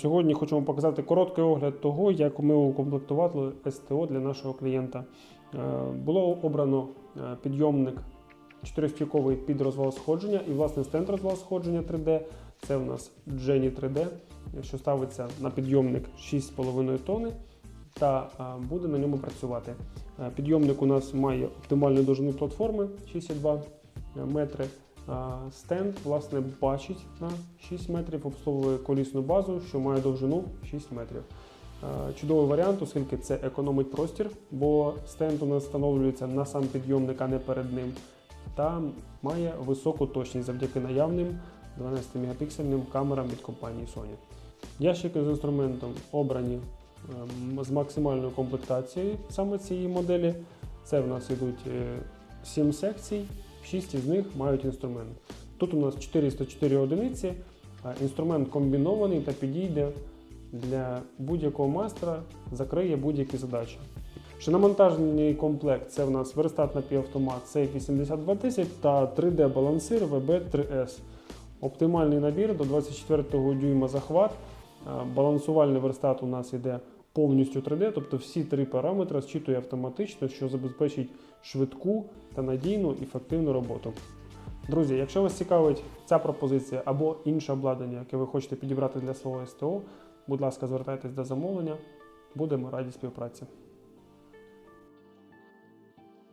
Сьогодні хочемо показати короткий огляд того, як ми укомплектували СТО для нашого клієнта. Е, Було обрано е, підйомник чотиристійковий під розвал сходження і власне стенд розвал сходження 3D. Це у нас Jenny 3D, що ставиться на підйомник 6,5 тонни та е, буде на ньому працювати. Підйомник у нас має оптимальну довжину платформи 6,2 метри. Стенд власне бачить на 6 метрів, обслуговує колісну базу, що має довжину 6 метрів. Чудовий варіант, оскільки це економить простір, бо стенд у нас встановлюється на сам підйомник, а не перед ним. Та має високу точність завдяки наявним 12-мегапіксельним камерам від компанії Sony. Ящики з інструментом обрані ем, з максимальною комплектацією саме цієї моделі. Це в нас йдуть 7 секцій, 6 із них мають інструмент. Тут у нас 404 одиниці, інструмент комбінований та підійде для будь-якого майстра, закриє будь-які задачі. Шиномонтажний комплект це в нас верстат напівавтомат Safe 8210 та 3D-балансир VB3S. Оптимальний набір до 24 дюйма захват. Е, Балансувальний верстат у нас йде повністю 3D, тобто всі три параметри зчитує автоматично, що забезпечить швидку та надійну ефективну роботу. Друзі, якщо вас цікавить ця пропозиція або інше обладнання, яке ви хочете підібрати для свого СТО, будь ласка, звертайтесь до замовлення. Будемо раді співпраці.